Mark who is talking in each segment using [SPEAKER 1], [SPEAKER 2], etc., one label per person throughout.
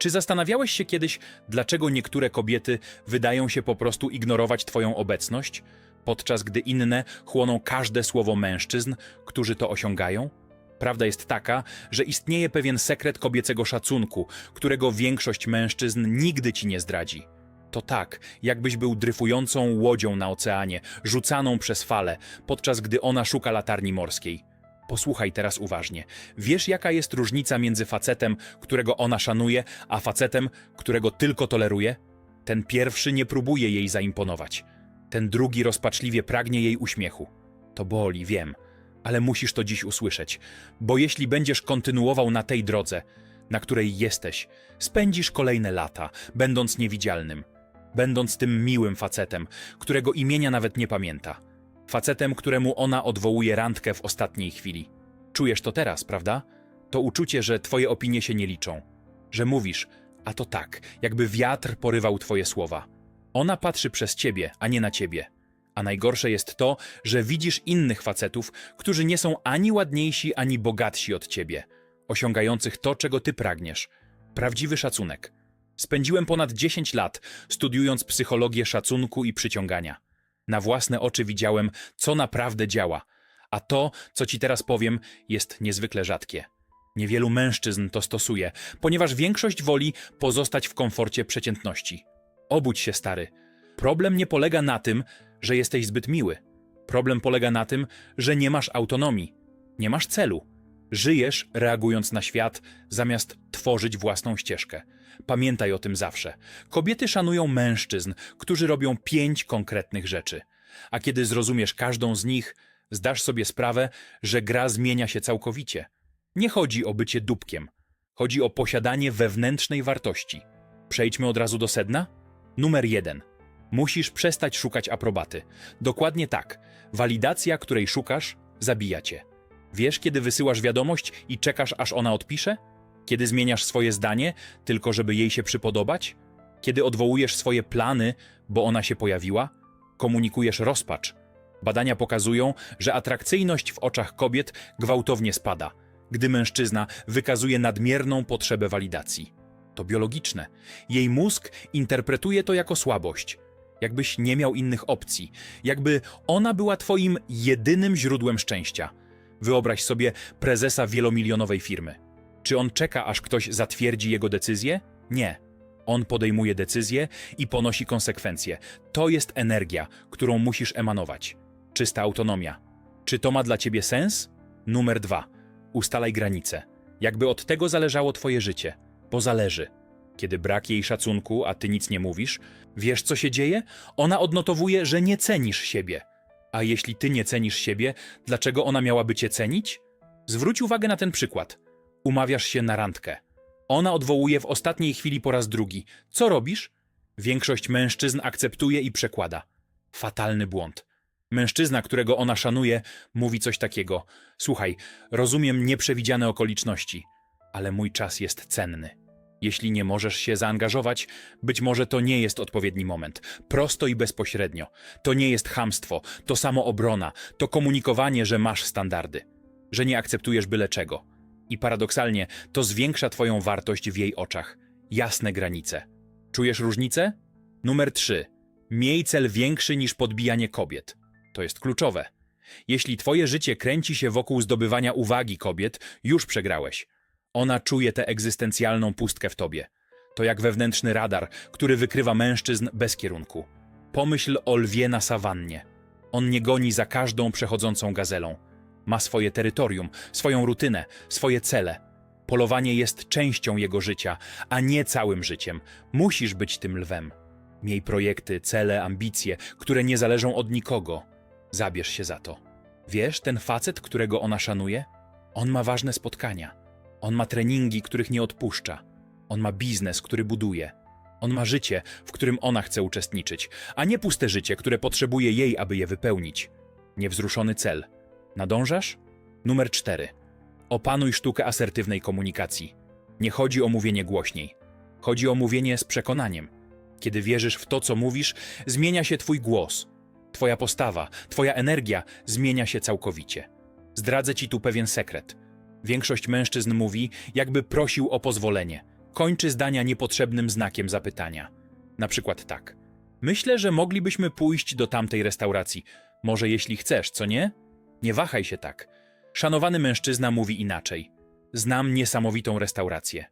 [SPEAKER 1] Czy zastanawiałeś się kiedyś, dlaczego niektóre kobiety wydają się po prostu ignorować Twoją obecność, podczas gdy inne chłoną każde słowo mężczyzn, którzy to osiągają? Prawda jest taka, że istnieje pewien sekret kobiecego szacunku, którego większość mężczyzn nigdy ci nie zdradzi. To tak, jakbyś był dryfującą łodzią na oceanie, rzucaną przez fale, podczas gdy ona szuka latarni morskiej. Posłuchaj teraz uważnie. Wiesz, jaka jest różnica między facetem, którego ona szanuje, a facetem, którego tylko toleruje? Ten pierwszy nie próbuje jej zaimponować. Ten drugi rozpaczliwie pragnie jej uśmiechu. To boli, wiem, ale musisz to dziś usłyszeć, bo jeśli będziesz kontynuował na tej drodze, na której jesteś, spędzisz kolejne lata, będąc niewidzialnym, będąc tym miłym facetem, którego imienia nawet nie pamięta. Facetem, któremu ona odwołuje randkę w ostatniej chwili. Czujesz to teraz, prawda? To uczucie, że twoje opinie się nie liczą. Że mówisz, a to tak, jakby wiatr porywał twoje słowa. Ona patrzy przez ciebie, a nie na ciebie. A najgorsze jest to, że widzisz innych facetów, którzy nie są ani ładniejsi, ani bogatsi od ciebie, osiągających to, czego ty pragniesz. Prawdziwy szacunek. Spędziłem ponad 10 lat studiując psychologię szacunku i przyciągania. Na własne oczy widziałem, co naprawdę działa, a to, co ci teraz powiem, jest niezwykle rzadkie. Niewielu mężczyzn to stosuje, ponieważ większość woli pozostać w komforcie przeciętności. Obudź się, stary. Problem nie polega na tym, że jesteś zbyt miły. Problem polega na tym, że nie masz autonomii, nie masz celu. Żyjesz reagując na świat, zamiast tworzyć własną ścieżkę. Pamiętaj o tym zawsze. Kobiety szanują mężczyzn, którzy robią pięć konkretnych rzeczy. A kiedy zrozumiesz każdą z nich, zdasz sobie sprawę, że gra zmienia się całkowicie. Nie chodzi o bycie dupkiem. Chodzi o posiadanie wewnętrznej wartości. Przejdźmy od razu do sedna. Numer jeden. Musisz przestać szukać aprobaty. Dokładnie tak. Walidacja, której szukasz, zabija cię. Wiesz, kiedy wysyłasz wiadomość i czekasz, aż ona odpisze? Kiedy zmieniasz swoje zdanie, tylko żeby jej się przypodobać? Kiedy odwołujesz swoje plany, bo ona się pojawiła? Komunikujesz rozpacz. Badania pokazują, że atrakcyjność w oczach kobiet gwałtownie spada, gdy mężczyzna wykazuje nadmierną potrzebę walidacji. To biologiczne. Jej mózg interpretuje to jako słabość. Jakbyś nie miał innych opcji, jakby ona była twoim jedynym źródłem szczęścia. Wyobraź sobie prezesa wielomilionowej firmy. Czy on czeka, aż ktoś zatwierdzi jego decyzję? Nie. On podejmuje decyzję i ponosi konsekwencje. To jest energia, którą musisz emanować. Czysta autonomia. Czy to ma dla ciebie sens? Numer dwa. Ustalaj granice. Jakby od tego zależało twoje życie. Bo zależy. Kiedy brak jej szacunku, a ty nic nie mówisz, wiesz co się dzieje? Ona odnotowuje, że nie cenisz siebie. A jeśli ty nie cenisz siebie, dlaczego ona miałaby cię cenić? Zwróć uwagę na ten przykład. Umawiasz się na randkę. Ona odwołuje w ostatniej chwili po raz drugi. Co robisz? Większość mężczyzn akceptuje i przekłada. Fatalny błąd. Mężczyzna, którego ona szanuje, mówi coś takiego: Słuchaj, rozumiem nieprzewidziane okoliczności, ale mój czas jest cenny. Jeśli nie możesz się zaangażować, być może to nie jest odpowiedni moment. Prosto i bezpośrednio. To nie jest chamstwo, to samoobrona, to komunikowanie, że masz standardy, że nie akceptujesz byle czego. I paradoksalnie to zwiększa Twoją wartość w jej oczach. Jasne granice. Czujesz różnicę? Numer 3. Miej cel większy niż podbijanie kobiet. To jest kluczowe. Jeśli Twoje życie kręci się wokół zdobywania uwagi kobiet, już przegrałeś. Ona czuje tę egzystencjalną pustkę w tobie. To jak wewnętrzny radar, który wykrywa mężczyzn bez kierunku. Pomyśl o lwie na sawannie. On nie goni za każdą przechodzącą gazelą. Ma swoje terytorium, swoją rutynę, swoje cele. Polowanie jest częścią jego życia, a nie całym życiem. Musisz być tym lwem. Miej projekty, cele, ambicje, które nie zależą od nikogo. Zabierz się za to. Wiesz, ten facet, którego ona szanuje? On ma ważne spotkania. On ma treningi, których nie odpuszcza. On ma biznes, który buduje. On ma życie, w którym ona chce uczestniczyć, a nie puste życie, które potrzebuje jej, aby je wypełnić. Niewzruszony cel. Nadążasz? Numer 4. Opanuj sztukę asertywnej komunikacji. Nie chodzi o mówienie głośniej. Chodzi o mówienie z przekonaniem. Kiedy wierzysz w to, co mówisz, zmienia się twój głos. Twoja postawa, twoja energia zmienia się całkowicie. Zdradzę ci tu pewien sekret. Większość mężczyzn mówi, jakby prosił o pozwolenie. kończy zdania niepotrzebnym znakiem zapytania. Na przykład tak. Myślę, że moglibyśmy pójść do tamtej restauracji. Może jeśli chcesz, co nie? Nie wahaj się tak. Szanowany mężczyzna mówi inaczej. Znam niesamowitą restaurację.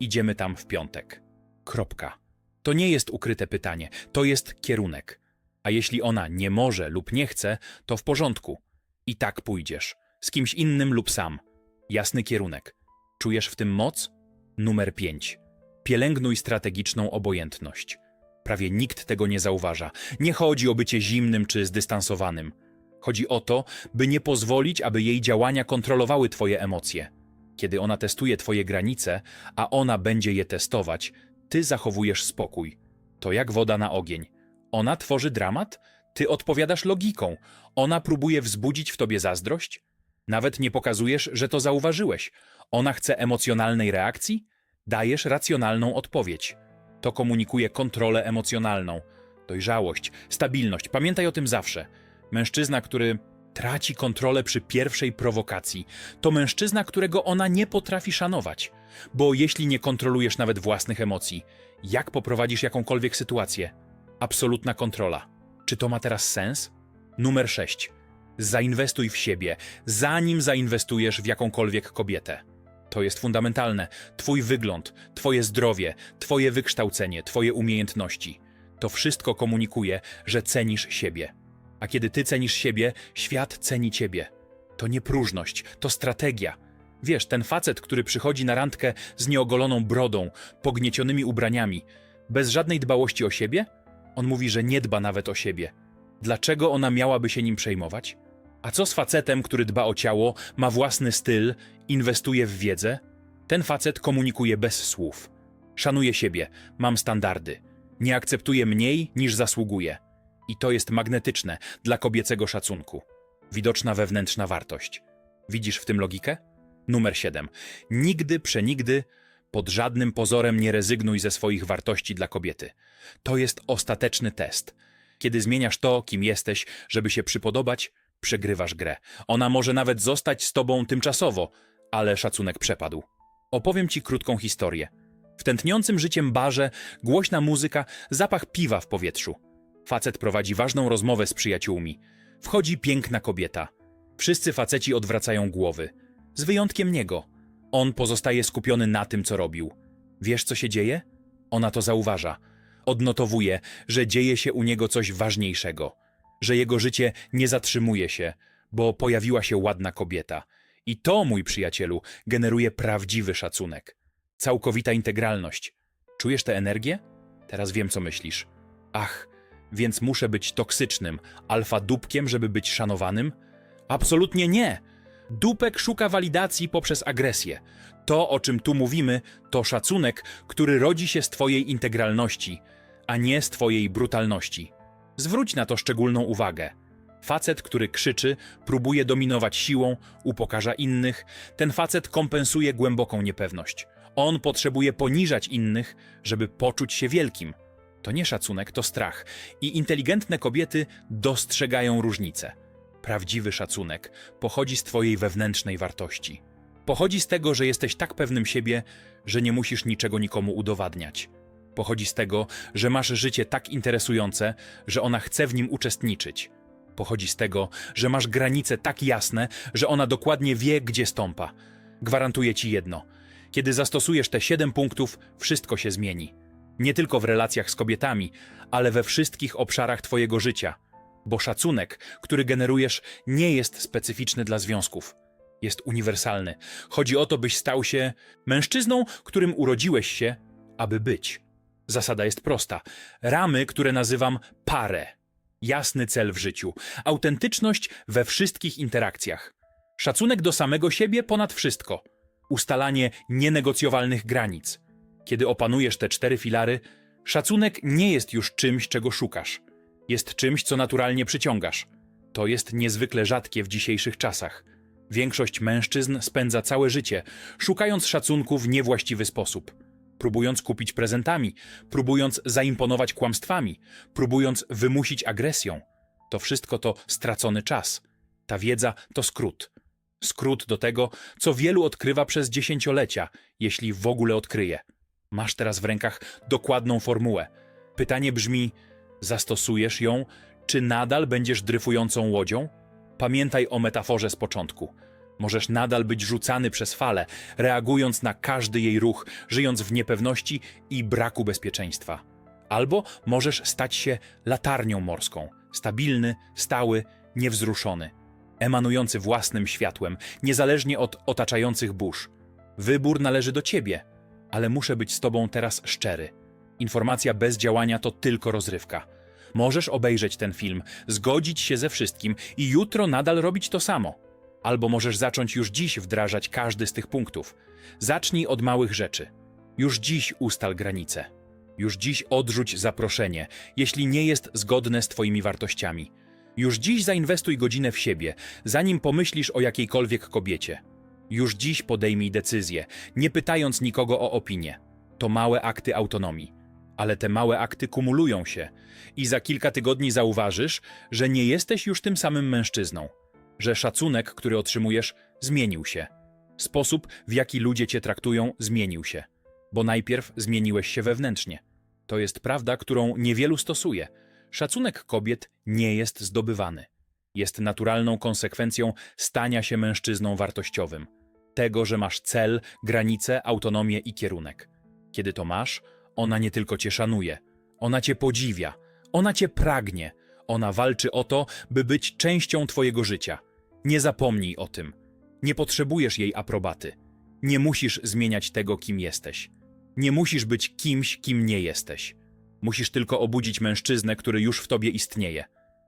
[SPEAKER 1] Idziemy tam w piątek. Kropka. To nie jest ukryte pytanie, to jest kierunek. A jeśli ona nie może lub nie chce, to w porządku. I tak pójdziesz. Z kimś innym lub sam. Jasny kierunek. Czujesz w tym moc? Numer 5. Pielęgnuj strategiczną obojętność. Prawie nikt tego nie zauważa. Nie chodzi o bycie zimnym czy zdystansowanym. Chodzi o to, by nie pozwolić, aby jej działania kontrolowały twoje emocje. Kiedy ona testuje twoje granice, a ona będzie je testować, ty zachowujesz spokój. To jak woda na ogień. Ona tworzy dramat, ty odpowiadasz logiką. Ona próbuje wzbudzić w tobie zazdrość. Nawet nie pokazujesz, że to zauważyłeś. Ona chce emocjonalnej reakcji, dajesz racjonalną odpowiedź. To komunikuje kontrolę emocjonalną, dojrzałość, stabilność. Pamiętaj o tym zawsze. Mężczyzna, który traci kontrolę przy pierwszej prowokacji, to mężczyzna, którego ona nie potrafi szanować. Bo jeśli nie kontrolujesz nawet własnych emocji, jak poprowadzisz jakąkolwiek sytuację? Absolutna kontrola. Czy to ma teraz sens? Numer 6. Zainwestuj w siebie, zanim zainwestujesz w jakąkolwiek kobietę. To jest fundamentalne. Twój wygląd, Twoje zdrowie, Twoje wykształcenie, Twoje umiejętności. To wszystko komunikuje, że cenisz siebie. A kiedy Ty cenisz siebie, świat ceni Ciebie. To nie próżność, to strategia. Wiesz, ten facet, który przychodzi na randkę z nieogoloną brodą, pogniecionymi ubraniami, bez żadnej dbałości o siebie, on mówi, że nie dba nawet o siebie. Dlaczego ona miałaby się nim przejmować? A co z facetem, który dba o ciało, ma własny styl, inwestuje w wiedzę? Ten facet komunikuje bez słów. Szanuje siebie, mam standardy. Nie akceptuje mniej niż zasługuje. I to jest magnetyczne dla kobiecego szacunku. Widoczna wewnętrzna wartość. Widzisz w tym logikę? Numer 7. Nigdy, przenigdy, pod żadnym pozorem nie rezygnuj ze swoich wartości dla kobiety. To jest ostateczny test. Kiedy zmieniasz to, kim jesteś, żeby się przypodobać, przegrywasz grę. Ona może nawet zostać z tobą tymczasowo, ale szacunek przepadł. Opowiem ci krótką historię. W tętniącym życiem barze głośna muzyka, zapach piwa w powietrzu. Facet prowadzi ważną rozmowę z przyjaciółmi. Wchodzi piękna kobieta. Wszyscy faceci odwracają głowy. Z wyjątkiem niego. On pozostaje skupiony na tym, co robił. Wiesz, co się dzieje? Ona to zauważa. Odnotowuje, że dzieje się u niego coś ważniejszego. Że jego życie nie zatrzymuje się, bo pojawiła się ładna kobieta. I to, mój przyjacielu, generuje prawdziwy szacunek. Całkowita integralność. Czujesz tę energię? Teraz wiem, co myślisz. Ach, więc muszę być toksycznym, alfa dupkiem, żeby być szanowanym? Absolutnie nie! Dupek szuka walidacji poprzez agresję. To, o czym tu mówimy, to szacunek, który rodzi się z Twojej integralności, a nie z Twojej brutalności. Zwróć na to szczególną uwagę. Facet, który krzyczy, próbuje dominować siłą, upokarza innych, ten facet kompensuje głęboką niepewność. On potrzebuje poniżać innych, żeby poczuć się wielkim. To nie szacunek, to strach. I inteligentne kobiety dostrzegają różnicę. Prawdziwy szacunek pochodzi z Twojej wewnętrznej wartości. Pochodzi z tego, że jesteś tak pewnym siebie, że nie musisz niczego nikomu udowadniać. Pochodzi z tego, że masz życie tak interesujące, że ona chce w nim uczestniczyć. Pochodzi z tego, że masz granice tak jasne, że ona dokładnie wie, gdzie stąpa. Gwarantuję ci jedno: kiedy zastosujesz te siedem punktów, wszystko się zmieni. Nie tylko w relacjach z kobietami, ale we wszystkich obszarach Twojego życia. Bo szacunek, który generujesz, nie jest specyficzny dla związków. Jest uniwersalny. Chodzi o to, byś stał się mężczyzną, którym urodziłeś się, aby być. Zasada jest prosta. Ramy, które nazywam parę. Jasny cel w życiu. Autentyczność we wszystkich interakcjach. Szacunek do samego siebie ponad wszystko. Ustalanie nienegocjowalnych granic. Kiedy opanujesz te cztery filary, szacunek nie jest już czymś, czego szukasz. Jest czymś, co naturalnie przyciągasz. To jest niezwykle rzadkie w dzisiejszych czasach. Większość mężczyzn spędza całe życie, szukając szacunku w niewłaściwy sposób. Próbując kupić prezentami, próbując zaimponować kłamstwami, próbując wymusić agresją. To wszystko to stracony czas. Ta wiedza to skrót. Skrót do tego, co wielu odkrywa przez dziesięciolecia, jeśli w ogóle odkryje. Masz teraz w rękach dokładną formułę. Pytanie brzmi: zastosujesz ją, czy nadal będziesz dryfującą łodzią? Pamiętaj o metaforze z początku. Możesz nadal być rzucany przez falę, reagując na każdy jej ruch, żyjąc w niepewności i braku bezpieczeństwa. Albo możesz stać się latarnią morską, stabilny, stały, niewzruszony, emanujący własnym światłem, niezależnie od otaczających burz. Wybór należy do ciebie, ale muszę być z tobą teraz szczery. Informacja bez działania to tylko rozrywka. Możesz obejrzeć ten film, zgodzić się ze wszystkim i jutro nadal robić to samo. Albo możesz zacząć już dziś wdrażać każdy z tych punktów. Zacznij od małych rzeczy. Już dziś ustal granice. Już dziś odrzuć zaproszenie, jeśli nie jest zgodne z Twoimi wartościami. Już dziś zainwestuj godzinę w siebie, zanim pomyślisz o jakiejkolwiek kobiecie. Już dziś podejmij decyzję, nie pytając nikogo o opinię. To małe akty autonomii. Ale te małe akty kumulują się i za kilka tygodni zauważysz, że nie jesteś już tym samym mężczyzną, że szacunek, który otrzymujesz, zmienił się. Sposób, w jaki ludzie cię traktują, zmienił się, bo najpierw zmieniłeś się wewnętrznie. To jest prawda, którą niewielu stosuje. Szacunek kobiet nie jest zdobywany. Jest naturalną konsekwencją stania się mężczyzną wartościowym. Tego, że masz cel, granice, autonomię i kierunek. Kiedy to masz, ona nie tylko cię szanuje, ona cię podziwia, ona cię pragnie, ona walczy o to, by być częścią twojego życia. Nie zapomnij o tym. Nie potrzebujesz jej aprobaty. Nie musisz zmieniać tego, kim jesteś. Nie musisz być kimś, kim nie jesteś. Musisz tylko obudzić mężczyznę, który już w tobie istnieje.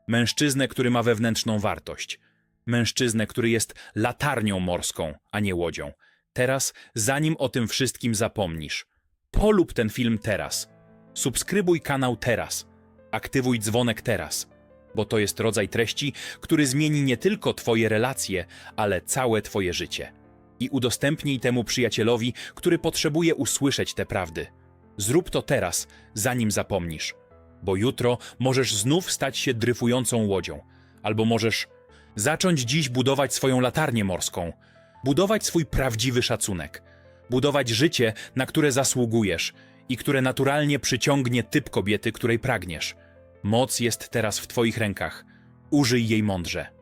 [SPEAKER 1] Mężczyznę, który ma wewnętrzną wartość. Mężczyznę, który jest latarnią morską, a nie łodzią. Teraz, zanim o tym wszystkim zapomnisz, polub ten film teraz. Subskrybuj kanał teraz. Aktywuj dzwonek teraz, bo to jest rodzaj treści, który zmieni nie tylko Twoje relacje, ale całe Twoje życie. I udostępnij temu przyjacielowi, który potrzebuje usłyszeć te prawdy. Zrób to teraz, zanim zapomnisz, bo jutro możesz znów stać się dryfującą łodzią, albo możesz zacząć dziś budować swoją latarnię morską, budować swój prawdziwy szacunek, budować życie, na które zasługujesz i które naturalnie przyciągnie typ kobiety, której pragniesz. Moc jest teraz w Twoich rękach. Użyj jej mądrze.